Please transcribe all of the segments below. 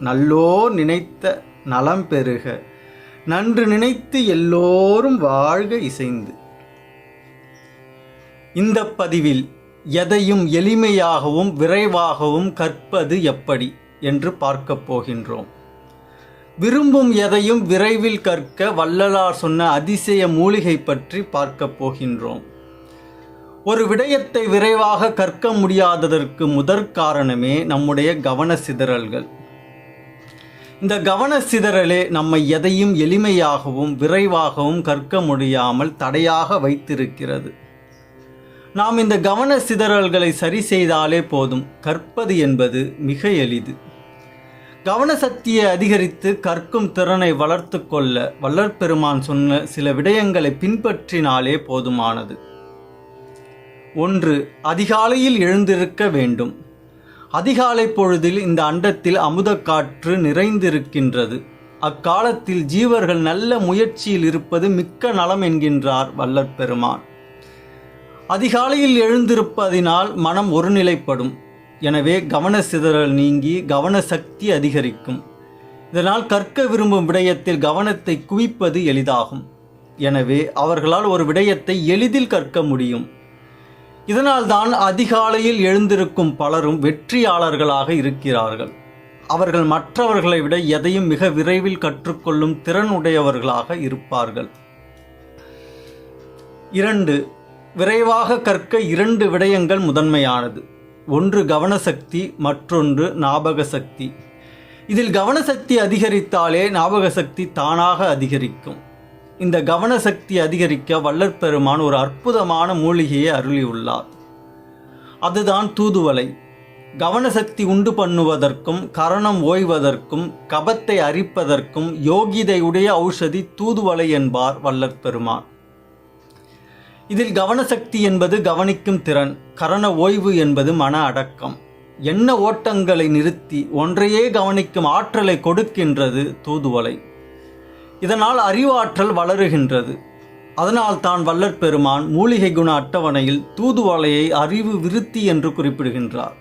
நல்லோர் நினைத்த நலம் பெறுக நன்று நினைத்து எல்லோரும் வாழ்க இசைந்து. இந்த பதிவில் எதையும் எளிமையாகவும் விரைவாகவும் கற்பது எப்படி என்று பார்க்கப் போகின்றோம். விரும்பும் எதையும் விரைவில் கற்க வள்ளலார் சொன்ன அதிசய மூலிகை பற்றி பார்க்கப் போகின்றோம். ஒரு விடயத்தை விரைவாக கற்க முடியாததற்கு முதற் காரணமே நம்முடைய கவன சிதறல்கள் இந்த கவன சிதறலே நம்மை எதையும் எளிமையாகவும் விரைவாகவும் கற்க முடியாமல் தடையாக வைத்திருக்கிறது. நாம் இந்த கவன சிதறல்களை சரி செய்தாலே போதும். கற்பது என்பது மிக எளிது. கவன சக்தியை அதிகரித்து கற்கும் திறனை வளர்த்து கொள்ள வல்லற்பெருமான் சொன்ன சில விடயங்களை பின்பற்றினாலே போதுமானது. ஒன்று அதிகாலையில் எழுந்திருக்க வேண்டும். அதிகாலை பொழுதில் இந்த அண்டத்தில் அமுதக்காற்று நிறைந்திருக்கின்றது. அக்காலத்தில் ஜீவர்கள் நல்ல முயற்சியில் இருப்பது மிக்க நலம் என்கின்றார் வல்லற்பெருமான். அதிகாலையில் எழுந்திருப்பதினால் மனம் ஒருநிலைப்படும். எனவே கவன சிதறல் நீங்கி கவன சக்தி அதிகரிக்கும். இதனால் கற்க விரும்பும் விடயத்தில் கவனத்தை குவிப்பது எளிதாகும். எனவே அவர்களால் ஒரு விடயத்தை எளிதில் கற்க முடியும். இதனால்தான் அதிகாலையில் எழுந்திருக்கும் பலரும் வெற்றியாளர்களாக இருக்கிறார்கள். அவர்கள் மற்றவர்களை விட எதையும் மிக விரைவில் கற்றுக்கொள்ளும் திறன் உடையவர்களாக இருப்பார்கள். இரண்டு விரைவாக கற்க இரண்டு விடயங்கள் முதன்மையானது. ஒன்று கவனசக்தி மற்றொன்று ஞாபக சக்தி இதில் கவனசக்தி அதிகரித்தாலே ஞாபக சக்தி தானாக அதிகரிக்கும். இந்த கவனசக்தி அதிகரிக்க வல்லற்பெருமான் ஒரு அற்புதமான மூலிகையை அருளியுள்ளார். அதுதான் தூதுவளை. கவனசக்தி உண்டு பண்ணுவதற்கும் கரணம் ஓய்வதற்கும் கபத்தை அரிப்பதற்கும் யோகிதையுடைய ஔஷதி தூதுவலை என்பார் வல்லற்பெருமான் இதில் கவனசக்தி என்பது கவனிக்கும் திறன் கரண ஓய்வு என்பது மன அடக்கம். எண்ண ஓட்டங்களை நிறுத்தி ஒன்றையே கவனிக்கும் ஆற்றலை கொடுக்கின்றது தூதுவலை இதனால் அறிவாற்றல் வளருகின்றது. அதனால் தான் வல்லற் பெருமான் மூலிகை குண அட்டவணையில் தூதுவளையை அறிவு விருத்தி என்று குறிப்பிடுகின்றார்.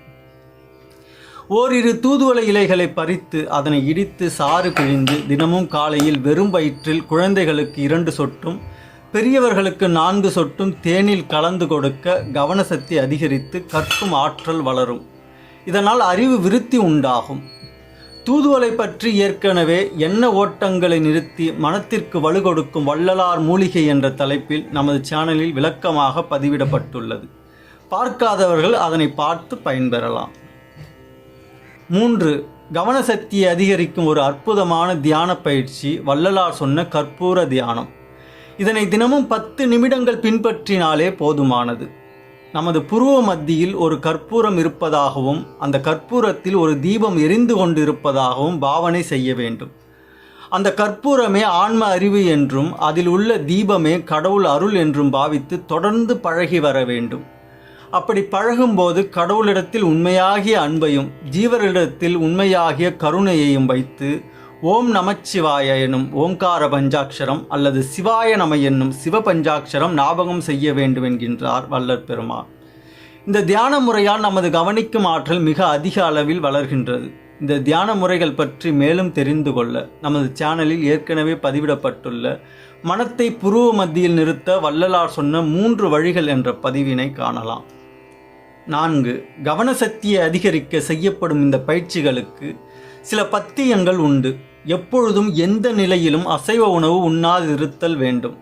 ஓரிரு தூதுவளை இலைகளை பறித்து அதனை இடித்து சாறு பிழிந்து தினமும் காலையில் வெறும் வயிற்றில் குழந்தைகளுக்கு இரண்டு சொட்டும் பெரியவர்களுக்கு நான்கு சொட்டும் தேனில் கலந்து கொடுக்க கவனசக்தி அதிகரித்து கற்கும் ஆற்றல் வளரும். இதனால் அறிவு விருத்தி உண்டாகும். தூதுவளை பற்றி ஏற்கனவே எண்ண ஓட்டங்களை நிறுத்தி மனத்திற்கு வலுகொடுக்கும் வள்ளலார் மூலிகை என்ற தலைப்பில் நமது சேனலில் விளக்கமாக பதிவிடப்பட்டுள்ளது. பார்க்காதவர்கள் அதனை பார்த்து பயன்பெறலாம். மூன்று கவனசக்தியை அதிகரிக்கும் ஒரு அற்புதமான தியான பயிற்சி வள்ளலார் சொன்ன கற்பூர தியானம். இதனை தினமும் பத்து நிமிடங்கள் பின்பற்றினாலே போதுமானது. நமது புருவ மத்தியில் ஒரு கற்பூரம் இருப்பதாகவும் அந்த கற்பூரத்தில் ஒரு தீபம் எரிந்து கொண்டிருப்பதாகவும் பாவனை செய்ய வேண்டும். அந்த கற்பூரமே ஆன்ம அறிவு என்றும் அதில் உள்ள தீபமே கடவுள் அருள் என்றும் பாவித்து தொடர்ந்து பழகி வர வேண்டும். அப்படி பழகும்போது கடவுளிடத்தில் உண்மையாகிய அன்பையும் ஜீவரிடத்தில் உண்மையாகிய கருணையையும் வைத்து ஓம் நமச்சிவாய எனும் ஓம்கார பஞ்சாட்சரம் அல்லது சிவாய நம என்னும் சிவ பஞ்சாட்சரம் ஞாபகம் செய்ய வேண்டும் என்கின்றார் வல்லற் பெருமா இந்த தியான முறையால் நமது கவனிக்கும் ஆற்றல் மிக அதிக அளவில் வளர்கின்றது. இந்த தியான முறைகள் பற்றி மேலும் தெரிந்து கொள்ள நமது சேனலில் ஏற்கனவே பதிவிடப்பட்டுள்ள மனத்தை புருவ மத்தியில் நிறுத்த வள்ளலார் சொன்ன மூன்று வழிகள் என்ற பதிவினை காணலாம். நான்கு கவனசக்தியை அதிகரிக்க செய்யப்படும் இந்த பயிற்சிகளுக்கு சில பத்தியங்கள் உண்டு. எப்பொழுதும் எந்த நிலையிலும் அசைவ உணவு உண்ணாதிருத்தல் வேண்டும்.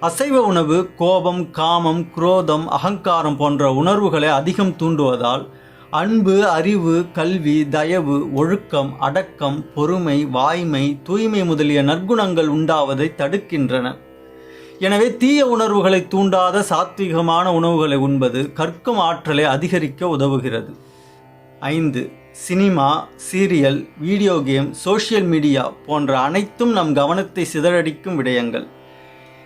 அசைவ உணவு கோபம் காமம் குரோதம் அகங்காரம் போன்ற உணர்வுகளை அதிகம் தூண்டுவதால் அன்பு அறிவு கல்வி தயவு ஒழுக்கம் அடக்கம் பொறுமை வாய்மை தூய்மை முதலிய நற்குணங்கள் உண்டாவதை தடுக்கின்றன. எனவே தீய உணர்வுகளை தூண்டாத சாத்விகமான உணவுகளை உண்பது கற்கும் ஆற்றலை அதிகரிக்க உதவுகிறது. ஐந்து cinema serial video game social media போன்ற அனைத்தும் நம் கவனத்தை சிதறடிக்கும் விடயங்கள்.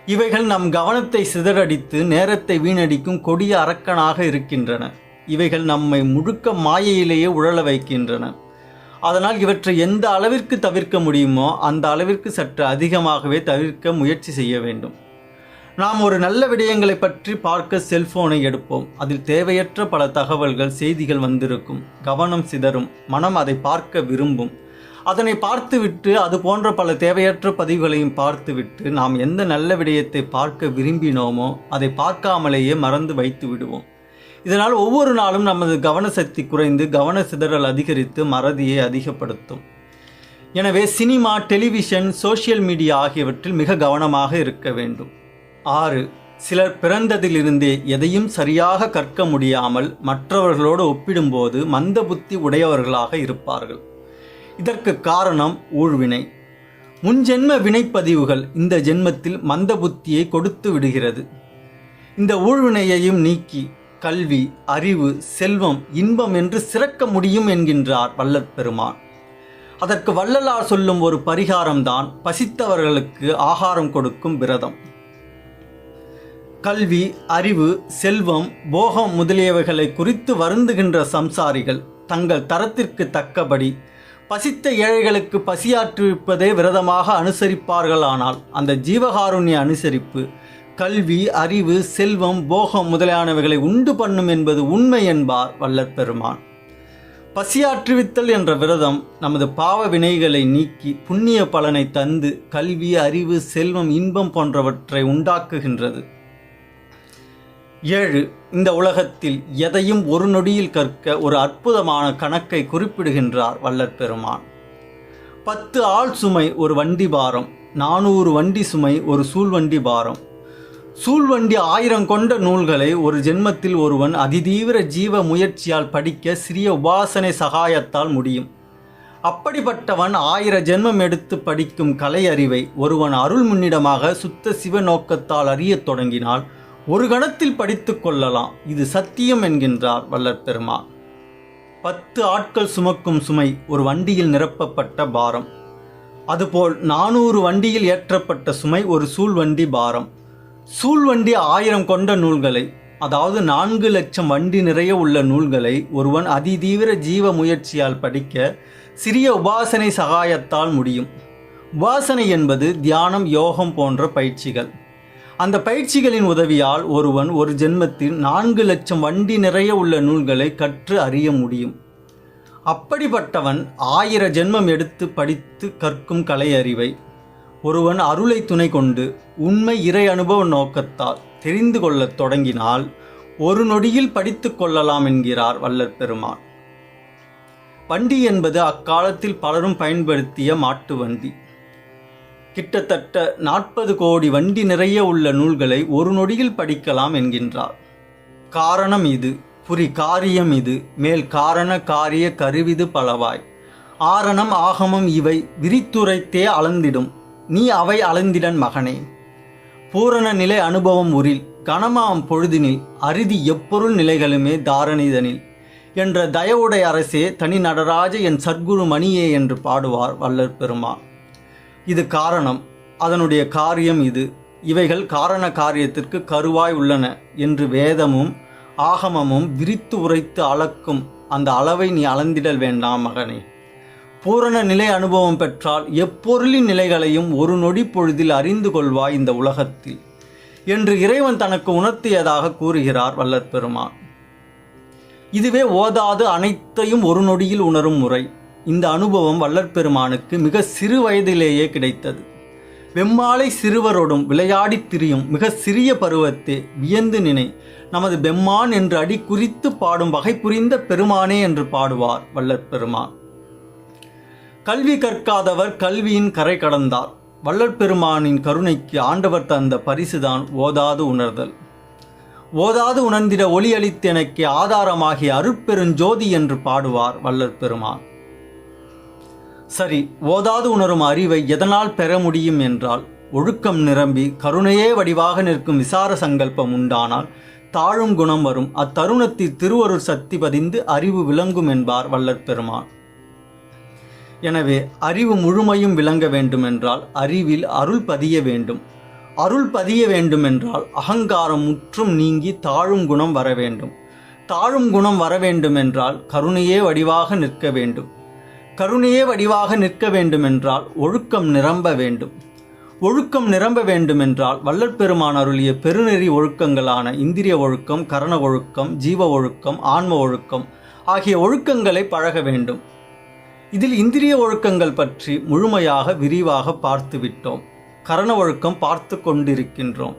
இவைகள் நம் கவனத்தை சிதறடித்து நேரத்தை வீணடிக்கும் கொடிய அரக்கனாக இருக்கின்றன. இவைகள் நம்மை முழுக்க மாயையிலேயே உழல வைக்கின்றன. அதனால் இவற்றை எந்த அளவிற்கு தவிர்க்க முடியுமோ அந்த அளவிற்கு சற்று அதிகமாகவே தவிர்க்க முயற்சி செய்ய வேண்டும். நாம் ஒரு நல்ல விடயங்களை பற்றி பார்க்க செல்போனை எடுப்போம். அதில் தேவையற்ற பல தகவல்கள் செய்திகள் வந்திருக்கும். கவனம் சிதறும். மனம் அதை பார்க்க விரும்பும். அதனை பார்த்துவிட்டு அது போன்ற பல தேவையற்ற பதிவுகளையும் பார்த்துவிட்டு நாம் எந்த நல்ல விடயத்தை பார்க்க விரும்பினோமோ அதை பார்க்காமலேயே மறந்து வைத்து விடுவோம். இதனால் ஒவ்வொரு நாளும் நமது கவன சக்தி குறைந்து கவன சிதறல் அதிகரித்து மறதியை அதிகப்படுத்தும். எனவே சினிமா டெலிவிஷன் சோஷியல் மீடியா ஆகியவற்றில் மிக கவனமாக இருக்க வேண்டும். ஆறு. சிலர் பிறந்ததிலிருந்தே எதையும் சரியாக கற்க முடியாமல் மற்றவர்களோடு ஒப்பிடும்போது மந்த புத்தி உடையவர்களாக இருப்பார்கள். இதற்கு காரணம் ஊழ்வினை. முன்ஜென்ம வினைப்பதிவுகள் இந்த ஜென்மத்தில் மந்த புத்தியை கொடுத்து விடுகிறது. இந்த ஊழ்வினையையும் நீக்கி கல்வி அறிவு செல்வம் இன்பம் என்று சிறக்க முடியும் என்கின்றார் வள்ளற் பெருமான். அதற்கு வள்ளலார் சொல்லும் ஒரு பரிகாரம்தான் பசித்தவர்களுக்கு ஆகாரம் கொடுக்கும் விரதம். கல்வி அறிவு செல்வம் போகம் முதலியவைகளை குறித்து வருந்துகின்ற சம்சாரிகள் தங்கள் தரத்திற்கு தக்கபடி பசித்த ஏழைகளுக்கு பசியாற்றுவிப்பதே விரதமாக அனுசரிப்பார்களானால் அந்த ஜீவகாருண்ய அனுசரிப்பு கல்வி அறிவு செல்வம் போகம் முதலியானவைகளை உண்டு பண்ணும் என்பது உண்மை என்பார் வல்லற் பெருமான் பசியாற்றுவித்தல் என்ற விரதம் நமது பாவ வினைகளை நீக்கி புண்ணிய பலனை தந்து கல்வி அறிவு செல்வம் இன்பம் போன்றவற்றை உண்டாக்குகின்றது. ஏழு இந்த உலகத்தில் எதையும் ஒரு நொடியில் கற்க ஒரு அற்புதமான கணக்கை குறிப்பிடுகின்றார் வல்லற் பெருமான் பத்து ஆள் சுமை ஒரு வண்டி பாரம் நானூறு வண்டி சுமை ஒரு சூழ்வண்டி பாரம். சூழ்வண்டி ஆயிரம் கொண்ட நூல்களை ஒரு ஜென்மத்தில் ஒருவன் அதிதீவிர ஜீவ முயற்சியால் படிக்க சிறிய உபாசனை சகாயத்தால் முடியும். அப்படிப்பட்டவன் ஆயிர ஜென்மம் எடுத்து படிக்கும் கலை அறிவை ஒருவன் அருள் முன்னிடமாக சுத்த சிவ நோக்கத்தால் அறியத் தொடங்கினால் ஒரு கணத்தில் படித்து கொள்ளலாம். இது சத்தியம் என்கின்றார் வல்லற் பெருமாள். பத்து ஆட்கள் சுமக்கும் சுமை ஒரு வண்டியில் நிரப்பப்பட்ட பாரம். அதுபோல் நானூறு வண்டியில் ஏற்றப்பட்ட சுமை ஒரு சூழ்வண்டி பாரம். சூழ்வண்டி ஆயிரம் கொண்ட நூல்களை அதாவது நான்கு லட்சம் வண்டி நிறைய உள்ள நூல்களை ஒருவன் அதிதீவிர ஜீவ முயற்சியால் படிக்க சிறிய உபாசனை சகாயத்தால் முடியும். உபாசனை என்பது தியானம் யோகம் போன்ற பயிற்சிகள். அந்த பயிற்சிகளின் உதவியால் ஒருவன் ஒரு ஜென்மத்தில் நான்கு லட்சம் வண்டி நிறைய உள்ள நூல்களை கற்று அறிய முடியும். அப்படிப்பட்டவன் ஆயிர ஜென்மம் எடுத்து படித்து கற்கும் கலை அறிவை ஒருவன் அருளை துணை கொண்டு உண்மை இறை அனுபவ நோக்கத்தால் தெரிந்து கொள்ளத் தொடங்கினால் ஒரு நொடியில் படித்து கொள்ளலாம் என்கிறார் வல்லற் பெருமான். வண்டி என்பது அக்காலத்தில் பலரும் பயன்படுத்திய மாட்டு வண்டி. கிட்டத்தட்ட நாற்பது கோடி வண்டி நிறைய உள்ள நூல்களை ஒரு நொடியில் படிக்கலாம் என்கின்றார். காரணம் இது. புரி காரியம் இது. மேல் காரண காரிய கருவிது பலவாய். ஆரணம் ஆகமம் இவை விரித்துரைத்தே அளந்திடும். நீ அவை அளந்திடன் மகனே. பூரண நிலை அனுபவம் உரில். கனமாம் பொழுதினில். அரிதி எப்பொருள் நிலைகளுமே தாரணிதனில். என்ற தயவுடை அரசே தனி நடராஜ என் சர்க்குரு மணியே என்று பாடுவார் வல்லற் பெருமான். இது காரணம். அதனுடைய காரியம் இது. இவைகள் காரண காரியத்திற்கு கருவாய் உள்ளன என்று வேதமும் ஆகமமும் விரித்து உரைத்து அளக்கும் அந்த அளவை நீ அளந்திடல் வேண்டாம் மகனே. பூரண நிலை அனுபவம் பெற்றால் எப்பொருளின் நிலைகளையும் ஒரு நொடி பொழுதில் அறிந்து கொள்வாய் இந்த உலகத்தில் என்று இறைவன் தனக்கு உணர்த்தியதாக கூறுகிறார் வல்லற்பெருமான். இதுவே ஓதாது அனைத்தையும் ஒரு நொடியில் உணரும் முறை. இந்த அனுபவம் வல்லற்பெருமானுக்கு மிக சிறு வயதிலேயே கிடைத்தது. வெம்மாலை சிறுவரோடும் விளையாடித் திரியும் மிக சிறிய பருவத்தே வியந்து நினை நமது பெம்மான் என்று அடி குறித்து பாடும் வகை புரிந்த பெருமானே என்று பாடுவார் வல்லற் பெருமான் கல்வி கற்காதவர் கல்வியின் கரை கடந்தார். வல்லற்பெருமானின் கருணைக்கு ஆண்டவர் தந்த பரிசுதான் ஓதாது உணர்தல். ஓதாது உணர்ந்திட ஒளி அளித்து எனக்கு ஆதாரமாகிய அருட்பெருஞ்சோதி என்று பாடுவார் வள்ளற் பெருமான் சரி ஓதாது உணரும் அறிவை எதனால் பெற முடியும் என்றால் ஒழுக்கம் நிரம்பி கருணையே வடிவாக நிற்கும் விசார சங்கல்பம் உண்டானால் தாழும் குணம் வரும். அத்தருணத்தில் திருவருள் சக்தி பதிந்து அறிவு விளங்கும் என்பார் வல்லற் பெருமான். எனவே அறிவு முழுமையும் விளங்க வேண்டுமென்றால் அறிவில் அருள் பதிய வேண்டும். அருள் பதிய வேண்டுமென்றால் அகங்காரம் முற்றும் நீங்கி தாழும் குணம் வர வேண்டும். தாழும் குணம் வர வேண்டுமென்றால் கருணையே வடிவாக நிற்க வேண்டும். கருணையே வடிவாக நிற்க வேண்டுமென்றால் ஒழுக்கம் நிரம்ப வேண்டும். ஒழுக்கம் நிரம்ப வேண்டுமென்றால் வள்ளற் அருளிய பெருநெறி ஒழுக்கங்களான இந்திரிய ஒழுக்கம் கரண ஒழுக்கம் ஜீவ ஒழுக்கம் ஆன்ம ஒழுக்கம் ஆகிய ஒழுக்கங்களை பழக வேண்டும். இதில் இந்திரிய ஒழுக்கங்கள் பற்றி முழுமையாக விரிவாக பார்த்துவிட்டோம் கரண ஒழுக்கம் பார்த்து கொண்டிருக்கின்றோம்.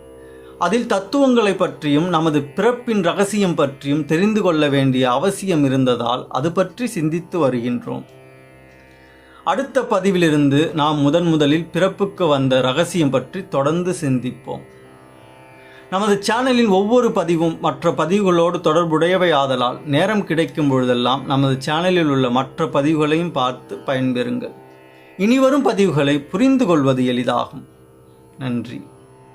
அதில் தத்துவங்களை பற்றியும் நமது பிறப்பின் ரகசியம் பற்றியும் தெரிந்து கொள்ள வேண்டிய அவசியம் இருந்ததால் அது பற்றி சிந்தித்து வருகின்றோம். அடுத்த பதிவிலிருந்து நாம் முதன் முதலில் பிறப்புக்கு வந்த ரகசியம் பற்றி தொடர்ந்து சிந்திப்போம். நமது சேனலின் ஒவ்வொரு பதிவும் மற்ற பதிவுகளோடு தொடர்புடையவை ஆதலால் நேரம் கிடைக்கும் பொழுதெல்லாம் நமது சேனலில் உள்ள மற்ற பதிவுகளையும் பார்த்து பயன்பெறுங்கள். இனிவரும் பதிவுகளை புரிந்து கொள்வது எளிதாகும். நன்றி.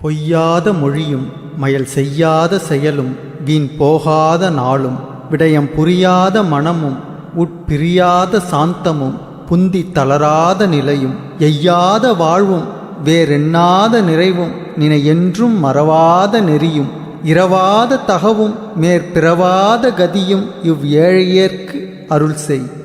பொய்யாத மொழியும் மயல் செய்யாத செயலும் வீண் போகாத நாளும் விடயம் புரியாத மனமும் உட்பிரியாத சாந்தமும் புந்தி தளராத நிலையும் எய்யாத வாழ்வும் வேறெண்ணாத நிறைவும் நினை என்றும் மறவாத நெறியும் இரவாத தகவும் மேற்பிறவாத கதியும் இவ் ஏழையர்க்கு அருள் செய்.